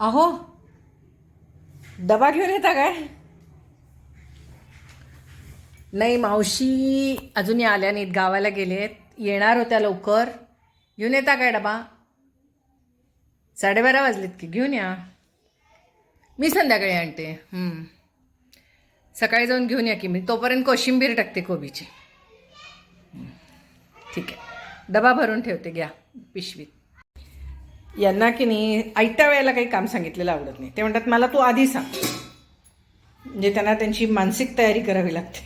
अहो डबा घेऊन येता काय? नाही मावशी अजूनही आल्या नाहीत गावाला गेलेत. येणार होत्या लवकर. घेऊन येता काय डबा? साडेबारा वाजलेत की घेऊन या. मी संध्याकाळी आणते. सकाळी जाऊन घेऊन या की मी. तोपर्यंत कोशिंबीर टाकते कोबीची. ठीक आहे. डबा भरून ठेवते घ्या. पिशवीत. यांना की नाही आयत्या वेळेला काही काम सांगितलेलं आवडत नाही. ते म्हणतात मला तू आधी सांग. म्हणजे त्यांना त्यांची मानसिक तयारी करावी लागते.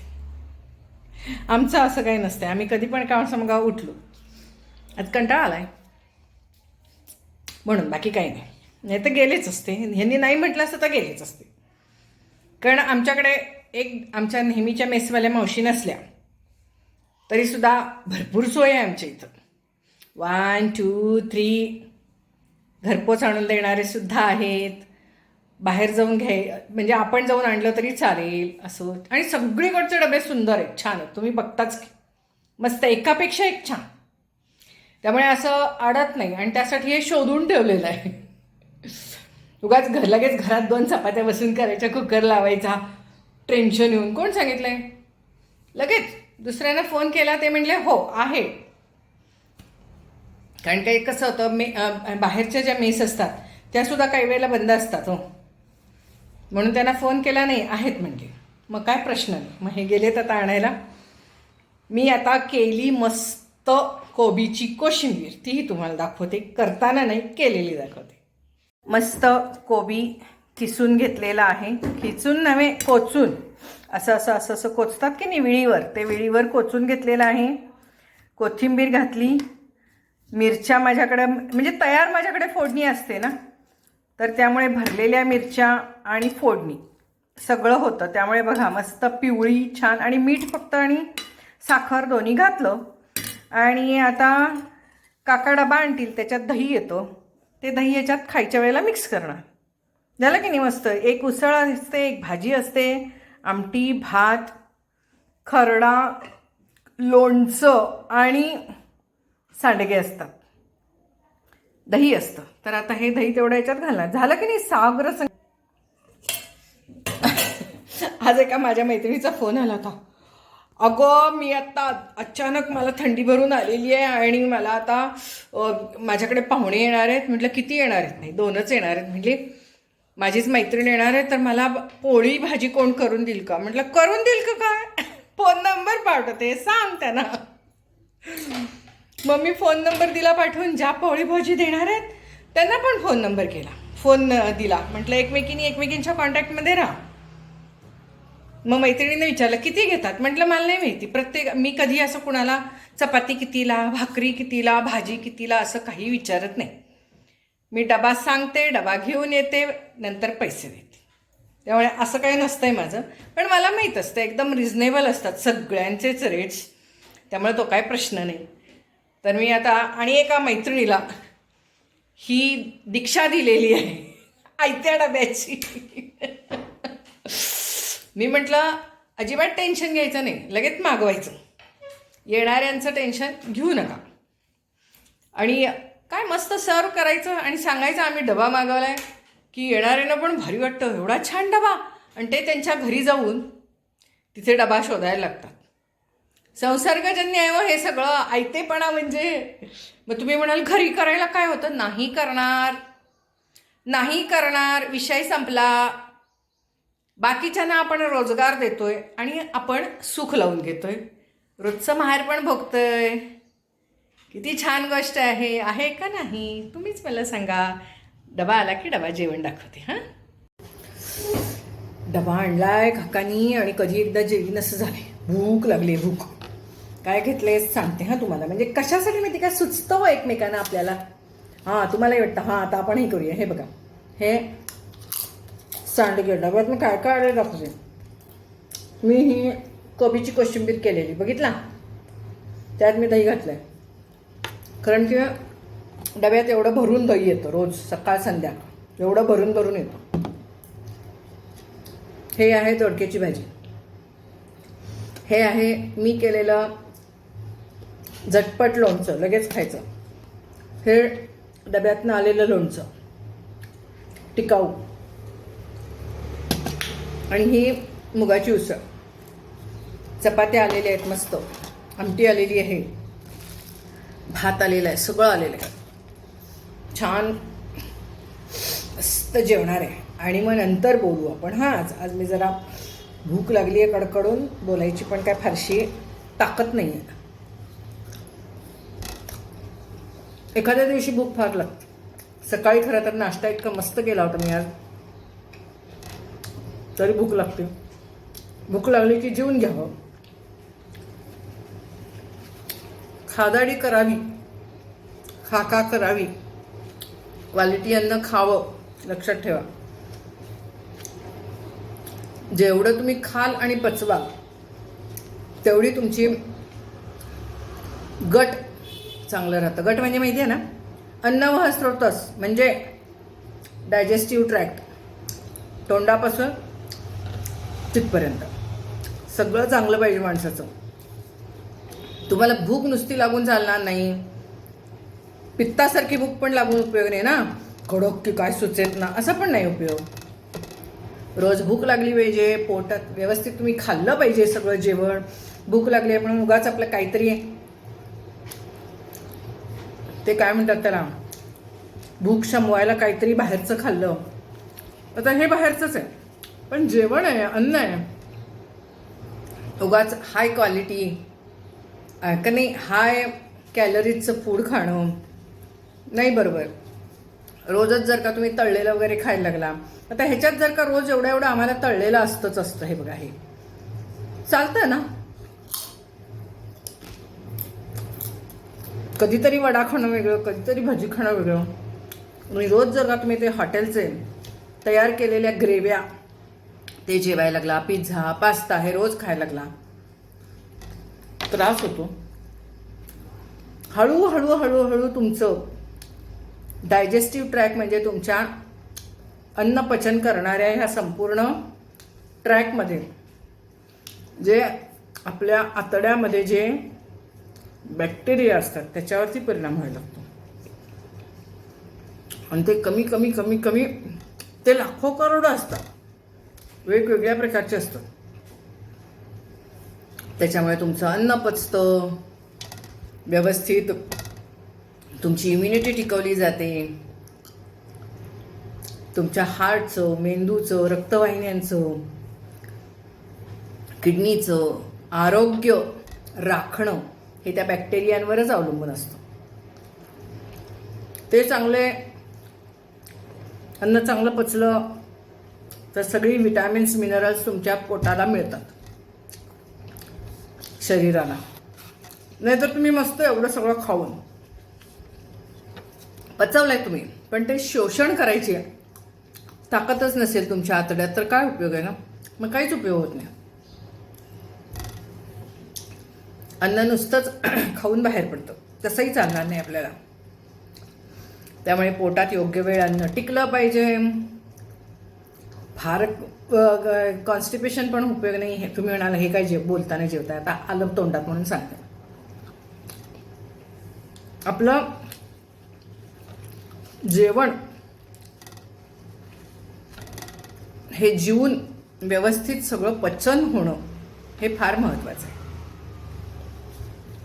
आमचं असं काही नसतं आम्ही कधी पण काम समगा उठलो. आता कंटाळा आला आहे म्हणून बाकी काही नाही. नाही तर गेलेच असते. ह्यांनी नाही म्हटलं असतं तर गेलेच असते. कारण आमच्याकडे एक आमच्या नेहमीच्या मेसवाल्या मावशी नसल्या तरीसुद्धा भरपूर सोय आहे आमच्या इथं. वन टू थ्री घरपोच आणून देणारे सुद्धा आहेत. बाहेर जाऊन घ्याय म्हणजे आपण जाऊन आणलं तरी चालेल असं. आणि सगळीकडचे डबे सुंदर आहेत छान आहेत. तुम्ही बघताच की. मस्त एकापेक्षा एक छान. त्यामुळे असं अडत नाही. आणि त्यासाठी हे शोधून ठेवलेलं आहे. उगाच घर लगेच घरात दोन चपात्या बसून करायच्या कुकर लावायचा. टेन्शन येऊन. कोण सांगितलं आहे लगेच. दुसऱ्यांना फोन केला ते म्हणले हो आहे. कारण काही कसं होतं मे बाहेरच्या ज्या मेस असतात त्या सुद्धा काही वेळेला बंद असतात हो. म्हणून त्यांना फोन केला नाही आहेत म्हणजे. मग काय प्रश्न नाही. मग हे गेलेत आता आणायला. मी आता केली मस्त कोबीची कोशिंबीर. तीही तुम्हाला दाखवते. करताना नाही केलेली दाखवते. मस्त कोबी किसून घेतलेला आहे. खिचून नव्हे कोचून. असं असं असं असं कोचतात की नाही विळीवर. ते विळीवर कोचून घेतलेलं आहे. कोथिंबीर घातली. मिरच्या माझ्याकडे म्हणजे तयार माझ्याकडे फोडणी असते ना तर त्यामुळे भरलेल्या मिरच्या आणि फोडणी सगळं होतं. त्यामुळे बघा मस्त पिवळी छान आणि मीठ फक्त आणि साखर दोन्ही घातलं. आणि आता काका डबा आणतील त्याच्यात दही येतो. ते दही याच्यात खायच्या वेळेला मिक्स करणार. झालं की नाही मस्त? एक उसळ असते एक भाजी असते आमटी भात खरडा लोणचं आणि सांडगे असतात. दही असतं. तर आता हे दही तेवढ्या याच्यात घालणार. झालं की नाही? सागर सं आज एका माझ्या मैत्रिणीचा फोन आला होता. अगं मी आता अचानक मला थंडी भरून आलेली आहे आणि मला आता माझ्याकडे पाहुणे येणार आहेत. म्हटलं किती येणार आहेत? नाही दोनच येणार आहेत. म्हटली माझीच मैत्रीण येणार आहे तर मला पोळी भाजी कोण करून देईल का? म्हटलं करून देईल का काय? फोन नंबर पाठवते सांग त्यांना. मग मी फोन नंबर दिला पाठवून ज्या पोळी भाजी देणार आहेत त्यांना पण फोन नंबर केला. फोन दिला. म्हटलं एकमेकींनी एकमेकींच्या कॉन्टॅक्टमध्ये राहा. मग मैत्रिणीने विचारलं किती घेतात? म्हटलं मला नाही माहिती. प्रत्येक मी कधी असं कुणाला चपाती कितीला भाकरी कितीला भाजी कितीला असं काही विचारत नाही. मी डबा सांगते डबा घेऊन येते नंतर पैसे देते. त्यामुळे असं काही नसतंय माझं. पण मला माहीत असतं एकदम रिझनेबल असतात सगळ्यांचेच रेट्स त्यामुळे तो काय प्रश्न नाही. तर मी आता आणि एका मैत्रिणीला ही दीक्षा दिलेली आहे आयत्या डब्याची. मी म्हटलं अजिबात टेन्शन घ्यायचं नाही लगेच मागवायचं. येणाऱ्यांचं टेन्शन घेऊ नका. आणि काय मस्त सर्व करायचं आणि सांगायचं आम्ही डबा मागवलाय की येणाऱ्यांना पण भारी वाटतं एवढा छान डबा. आणि ते त्यांच्या घरी जाऊन तिथे डबा शोधायला लागतात. संसर्गजन्य आहे व हे सगळं. ऐतेपणा म्हणजे मग तुम्ही म्हणाल घरी करायला काय होतं? नाही करणार. नाही करणार. विषय संपला. बाकीच्यांना आपण रोजगार देतोय आणि आपण सुख लावून घेतोय. रोजचं माहेर पण भोगतोय. किती छान गोष्ट आहे. आहे का नाही? तुम्हीच मला सांगा. डबा आला की डबा जेवण दाखवते हां? डबा आणलाय काकानी आणि कधी एकदा जेवण असं झाले भूक लागली भूक. काय घेतलेस सांगते हां तुम्हाला. म्हणजे कशासाठी माहिती काय सुचतं हो एकमेकांना आपल्याला. हां तुम्हालाही वाटतं. हां आता आपण हे करूया. हे बघा. हे सांडगे डब्यात मी काय काय आले दाखवते मी ही कोबीची कोशिंबीर केलेली. बघितला? त्यात मी दही घातलं आहे कारण की डब्यात एवढं भरून दही येतं रोज सकाळ संध्याकाळ एवढं भरून भरून येतं. हे आहे दोडक्याची भाजी. हे आहे मी केलेलं झटपट लोणचं लगेच खायचं. हे डब्यातनं आलेलं लोणचं टिकाऊ. आणि ही मुगाची उसळ. चपात्या आलेल्या आहेत मस्त. आमटी आलेली आहे. भात आलेला आहे सगळं आलेलं आहे. छान मस्त जेवणार आहे. आणि मग नंतर बोलू आपण. हां आज आज मी जरा भूक लागली आहे कडकडून. बोलायची पण काय फारशी ताकद नाही आहे एखाद्या दिवशी भूक फार लागते. सकाळी खरं तर नाश्ता इतका मस्त केला होता मी आज. तरी भूक लागते. भूक लागली की जेवून घ्यावं. खादाडी करावी. खाका करावी. क्वालिटी अन्न खावं लक्षात ठेवा. जेवढं तुम्ही खाल आणि पचवाल तेवढी तुमची गट चांगलं राहतं. गट म्हणजे माहिती आहे ना? अन्नवाह स्रोतस म्हणजे डायजेस्टिव्ह ट्रॅक्ट तोंडापासून तिथपर्यंत. सगळं चांगलं पाहिजे माणसाचं. तुम्हाला भूक नुसती लागून चालणार नाही. पित्तासारखी भूक पण लागून उपयोग नाही ना? खडक की काय सुचेत ना? असा पण नाही उपयोग. रोज भूक लागली पाहिजे पोटात व्यवस्थित तुम्ही खाल्लं पाहिजे सगळं जेवण. भूक लागली आहे म्हणून उगाच आपलं काहीतरी ते काय म्हणतात त्याला? भूक शमवायला काहीतरी बाहेरचं खाल्लं. आता हे बाहेरचंच आहे. पण जेवण आहे अन्न आहे. उगाच हाय क्वालिटी का नाही हाय कॅलरीजचं फूड खाणं. नाही बरोबर. रोजच जर का तुम्ही तळलेलं वगैरे खायला लागला आता ह्याच्यात जर का रोज एवढं एवढं आम्हाला तळलेलं असतंच असतं हे बघा हे. चालतं ना? कधीतरी वडा खाणं वेगळं कधीतरी भजी खाणं वेगळं. आणि रोज जर का तुम्ही ते हॉटेलचे तयार केलेल्या ग्रेव्या ते जेवायला लागला पिझ्झा पास्ता हे रोज खायला लागला. त्रास होतो. हळूहळू हळूहळू तुमचं डायजेस्टिव्ह ट्रॅक म्हणजे तुमच्या अन्न पचन करणाऱ्या ह्या संपूर्ण ट्रॅकमध्ये जे आपल्या आतड्यामध्ये जे बॅक्टेरिया असतात त्याच्यावरती परिणाम व्हायला लागतो. आणि ते कमी कमी कमी कमी ते लाखो करोड असतात. वेगवेगळ्या प्रकारचे असतात. त्याच्यामुळे तुमचं अन्न पचतं व्यवस्थित तुमची इम्युनिटी टिकवली जाते. तुमच्या हार्टचं मेंदूचं रक्तवाहिन्यांचं किडनीचं आरोग्य राखणं हे त्या बॅक्टेरियांवरच अवलंबून असतं. ते चांगले अन्न चांगलं पचलं तर सगळी विटॅमिन्स मिनरल्स तुमच्या पोटाला मिळतात. शरीराला. नाहीतर तुम्ही मस्त एवढं सगळं खाऊन. पचवलंय तुम्ही पण ते शोषण करायची ताकदच नसेल तुमच्या आतड्यात तर काय उपयोग आहे ना? मग काहीच उपयोग होत नाही. अन्न नुसतंच खाऊन बाहेर पडतं. तसंही चालणार नाही आपल्याला. त्यामुळे पोटात योग्य वेळ अन्न टिकलं पाहिजे. फार कॉन्स्टिपेशन पण उपयोग नाही. हे तुम्ही म्हणाल हे काय जे बोलताना जेवताय. आता आलं तोंडात म्हणून सांगते. आपलं जेवण हे जीवन व्यवस्थित सगळं पचन होणं हे फार महत्वाचं आहे.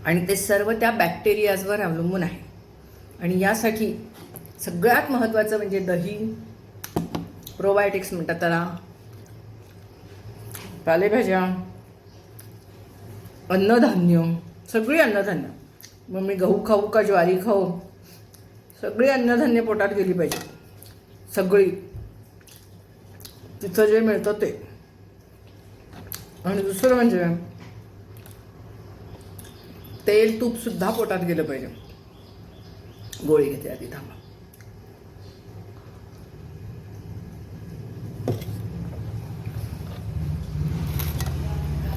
आणि ते सर्व त्या बॅक्टेरियाजवर अवलंबून आहे. आणि यासाठी सगळ्यात महत्त्वाचं म्हणजे दही प्रोबायोटिक्स म्हणतात त्याला. पालेभाज्या अन्नधान्य सगळी अन्नधान्य. मग मी गहू खाऊ का ज्वारी खाऊ? सगळी अन्नधान्य पोटात गेली पाहिजे. सगळी. तिथं जे मिळतं ते. आणि दुसरं म्हणजे तेल तूप सुद्धा पोटात गेलं पाहिजे. गोळी घेते आधी थांबा.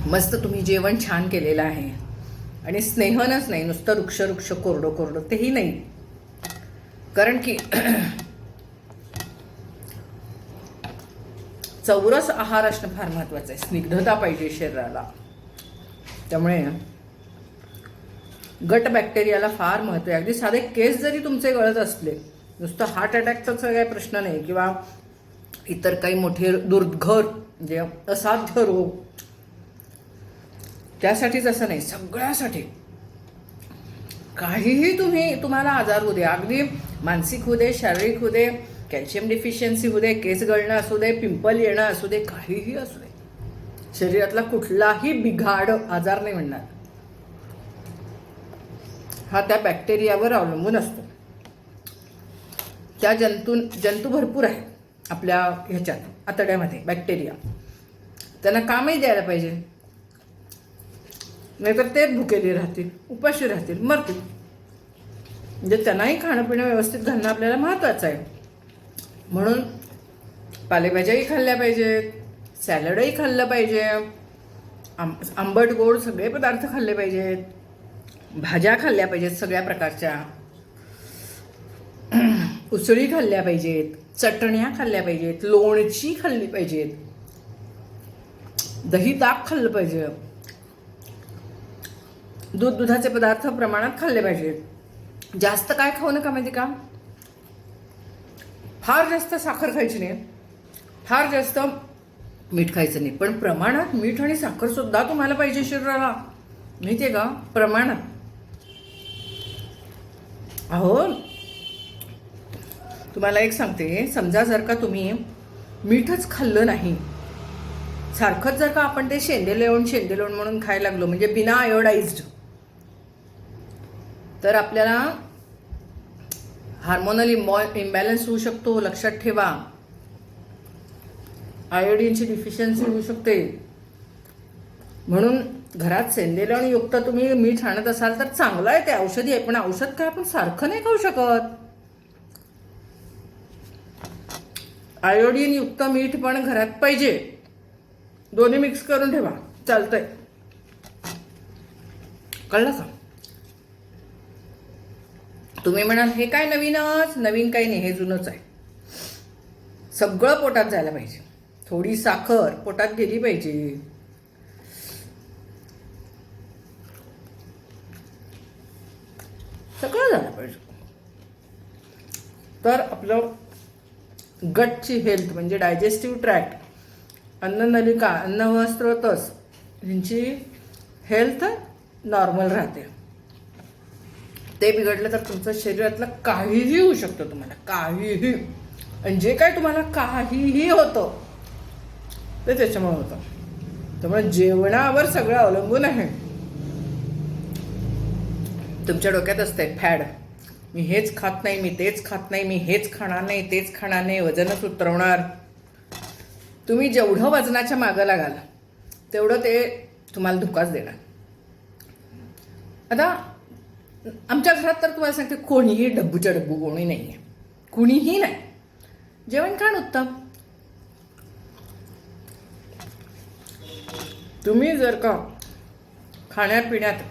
मस्त तुम्ही जेवण छान केलेलं आहे. आणि स्नेहनच नाही नुसतं वृक्ष वृक्ष कोरडं कोरडं तेही नाही. कारण की चौरस आहार असणं फार महत्वाचं आहे. स्निग्धता पाहिजे शरीराला. त्यामुळे गट बॅक्टेरियाला फार महत्त्व आहे. अगदी साधे केस जरी तुमचे गळत असले नुसतं हार्ट अटॅकचा काही प्रश्न नाही किंवा इतर काही मोठे दुर्घर म्हणजे असाध्य रोग त्यासाठीच असं नाही सगळ्यासाठी. काहीही तुम्ही तुम्हाला आजार होऊ दे अगदी मानसिक होऊ दे शारीरिक होऊ दे कॅल्शियम डिफिशियन्सी होऊ दे केस गळणं असू दे पिंपल येणं असू दे काहीही असू दे. शरीरातला कुठलाही बिघाड आजार नाही म्हणणार. हा त्या बॅक्टेरियावर अवलंबून असतो. त्या जंतू जंतू भरपूर आहे आपल्या ह्याच्यात आतड्यामध्ये बॅक्टेरिया त्यांना कामही द्यायला पाहिजे. नाहीतर ते भुकेले राहतील उपाशी राहतील मरतील. म्हणजे त्यांनाही खाणं पिणं व्यवस्थित घालणं आपल्याला महत्त्वाचं आहे. म्हणून पालेभाज्याही खाल्ल्या पाहिजेत सॅलडही खाल्लं पाहिजे. आंब आंबट गोड सगळे पदार्थ खाल्ले पाहिजेत. भाज्या खाल्ल्या पाहिजेत सगळ्या प्रकारच्या. उसळी खाल्ल्या पाहिजेत चटण्या खाल्ल्या पाहिजेत लोणची खाल्ली पाहिजेत. दही ताक खाल्लं पाहिजे. दूध दुधाचे पदार्थ प्रमाणात खाल्ले पाहिजेत. जास्त काय खाऊ नका माहिती का? फार जास्त साखर खायची नाही. फार जास्त मीठ खायचं नाही. पण प्रमाणात मीठ आणि साखर सुद्धा तुम्हाला पाहिजे शरीराला. माहितीये का? प्रमाणात. अहो तुम्हाला एक सांगते. समजा जर का तुम्ही मीठच खाल्लं नाही सारखंच जर का आपण ते शेंदे लेवण शेंदे लेवण म्हणून खायला लागलो म्हणजे बिना आयोडाइज्ड तर आपल्याला हार्मोनल इम्बॉ इम्बॅलन्स होऊ शकतो लक्षात ठेवा. आयोडीनची डिफिशियन्सी होऊ शकते. म्हणून घरात सेंदेलण युक्त तुम्ही मीठ आणत असाल तर चांगलं आहे ते औषधी आहे पण औषध काय आपण सारखं नाही खाऊ शकत. आयोडीन युक्त मीठ पण घरात पाहिजे. दोन्ही मिक्स करून ठेवा. चालतंय. कळलं का? तुम्ही म्हणाल हे काय नवीनच? नवीन काही नाही हे जुनंच आहे. सगळं पोटात जायला पाहिजे. थोडी साखर पोटात गेली पाहिजे. सगळं झालं पाहिजे. तर आपलं गटची हेल्थ म्हणजे डायजेस्टिव्ह ट्रॅक्ट अन्ननलिका अन्नवस्त्रोतस यांची हेल्थ नॉर्मल राहते. ते बिघडलं तर तुमचं शरीरातलं काहीही होऊ शकतं तुम्हाला काहीही. आणि जे काय तुम्हाला काहीही होतं ते त्याच्यामुळे होतं. त्यामुळे जेवणावर सगळं अवलंबून आहे. तुमच्या डोक्यात असते फॅड. मी हेच खात नाही मी तेच खात नाही मी हेच खाणार नाही तेच खाणार नाही वजनच उतरवणार. तुम्ही जेवढं वजनाच्या मागं लागाल तेवढं ते तुम्हाला धोकाच देणार. आता आमच्या घरात तर तुम्हाला सांगते कोणीही डब्बूच्या डब्बू कोणी नाही आहे कुणीही नाही. जेवण खाण उत्तम. तुम्ही जर का खाण्यापिण्यात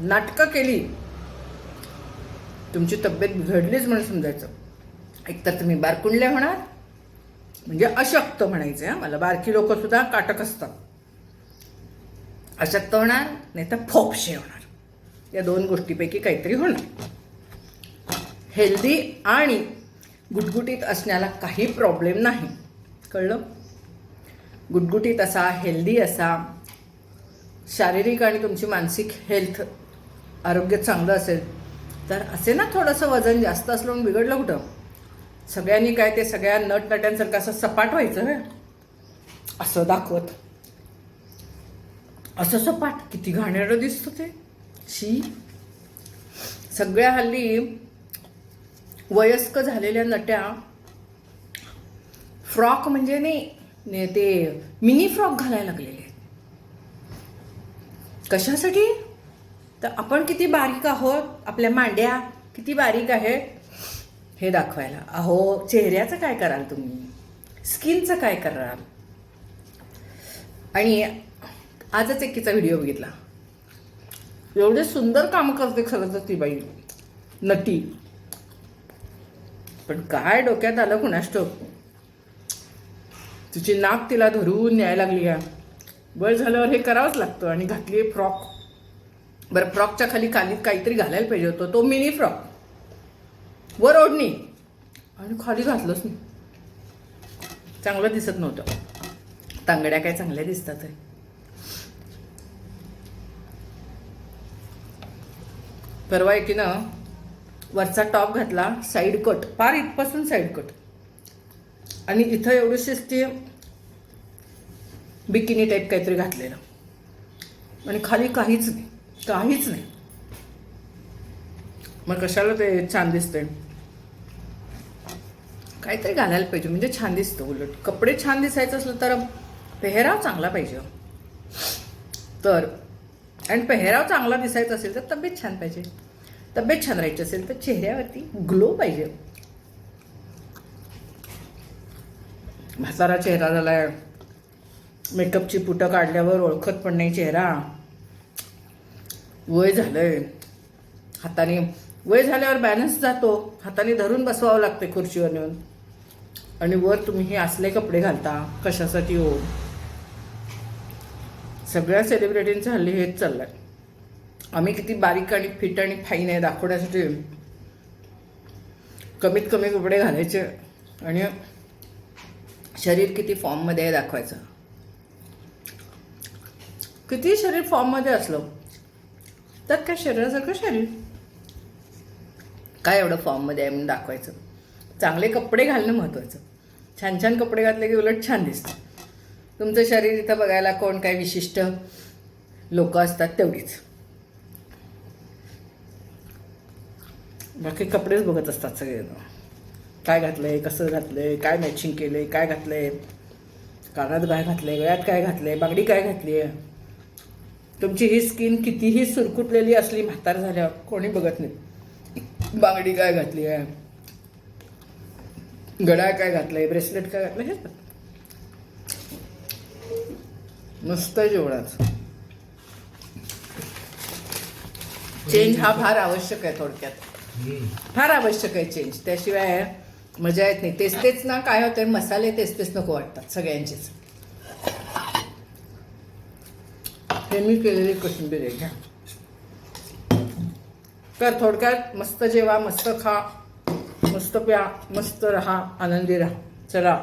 नाटकं केली तुमची तब्येत बिघडलीच म्हणून समजायचं. एकतर तुम्ही बारकुंडले होणार म्हणजे अशक्त म्हणायचे हा. मला बारकी लोक सुद्धा काटक असतात. अशक्त होणार नाही तर फोपशे होणार. या दोन गोष्टीपैकी काहीतरी होणार. हेल्दी आणि गुटगुटीत असण्याला काही प्रॉब्लेम नाही. कळलं? गुटगुटीत असा हेल्दी असा. शारीरिक आणि तुमची मानसिक हेल्थ आरोग्य चांगलं असेल तर असे ना थोडंसं वजन जास्त असलं म्हणून बिघडलं कुठं? सगळ्यांनी काय ते सगळ्या नटनट्यांसारखं असं सपाट व्हायचं ना? असं दाखवत. असं सपाट. किती घाणेरडं दिसतं ते. शी. सगळ्या हल्ली वयस्क झालेल्या नट्या फ्रॉक म्हणजे नाही ते मिनी फ्रॉक घालायला लागलेले कशासाठी? तर आपण किती बारीक आहोत? आपल्या मांड्या किती बारीक आहेत? हे दाखवायला. अहो चेहऱ्याचं काय कराल तुम्ही? स्किनचं काय कराल? आणि आजच एकीचा व्हिडिओ बघितला. एवढे सुंदर काम करते खरं तर ती बाई. नटी. पण काय डोक्यात आलं कुणाष्टो तिची नाक तिला धरून न्याय लागली का बळ झाल्यावर हे करावंच लागतं आणि घातली फ्रॉक. बरं फ्रॉकच्या खाली खाली काहीतरी घालायला पाहिजे होतं. तो मिनी फ्रॉक. वर ओढणी. आणि खाली घातलंच नाही. चांगलं दिसत नव्हतं. तांगड्या काय चांगल्या दिसतात आहे. परवा एकीनं वरचा टॉप घातला साईड कट पार इथपासून साईड कट आणि इथं एवढीशीच ती बिकिनी टाईप काहीतरी घातलेलं. आणि खाली काहीच नाही. काहीच नाही. मग कशाला ते छान दिसतंय? काहीतरी घालायला पाहिजे म्हणजे छान दिसतं उलट. कपडे छान दिसायचं असलं तर पेहराव चांगला पाहिजे हो. तर आणि पेहराव चांगला दिसायचा असेल तर तब्येत छान पाहिजे. तब्येत छान राहायची असेल तर चेहऱ्यावरती ग्लो पाहिजे हो. म्हातारा चेहरा झालाय. मेकअपची पुटं काढल्यावर ओळखत पण नाही चेहरा. वय झालंय. हाताने वय झाल्यावर बॅलन्स जातो. हाताने धरून बसवावं लागते खुर्चीवर नेऊन. आणि वर तुम्ही हे असले कपडे घालता कशासाठी हो? सगळ्या सेलिब्रिटींचं हल्ली हेच चाललंय. आम्ही किती बारीक आणि फिट आणि फाईन आहे दाखवण्यासाठी. कमीत कमी कपडे घालायचे. आणि शरीर किती फॉर्ममध्ये आहे दाखवायचं. किती शरीर फॉर्ममध्ये असलं तर काय शरीरासारखं शरीर काय एवढं फॉर्ममध्ये आहे म्हणून दाखवायचं? चांगले कपडे घालणं महत्त्वाचं छान छान कपडे घातले की उलट छान दिसतं. तुमचं शरीर इथं बघायला कोण काय विशिष्ट? लोक असतात तेवढीच. बाकी कपडेच बघत असतात सगळे काय घातलंय कसं घातलंय काय मॅचिंग केलंय काय घातलंय? कानात काय घातलंय गळ्यात काय घातलंय बांगडी काय घातली आहे तुमची ही स्किन कितीही सुरकुटलेली असली म्हातार झाल्यावर कोणी बघत नाही. बांगडी काय घातली आहे? गडा काय घातलंय? ब्रेसलेट काय घातलं हेच बघ. मस्त जेवणाच. चेंज हा फार आवश्यक आहे थोडक्यात. फार आवश्यक आहे चेंज त्याशिवाय मजा येत नाही. तेच तेच ना काय होतंय? मसाले तेच तेच नको वाटतात सगळ्यांचेच. हे मी केलेली कोशिंबीर आहे घ्या तर थोडक्यात मस्त जेवा मस्त खा मस्त प्या मस्त रहा आनंदी राहा चला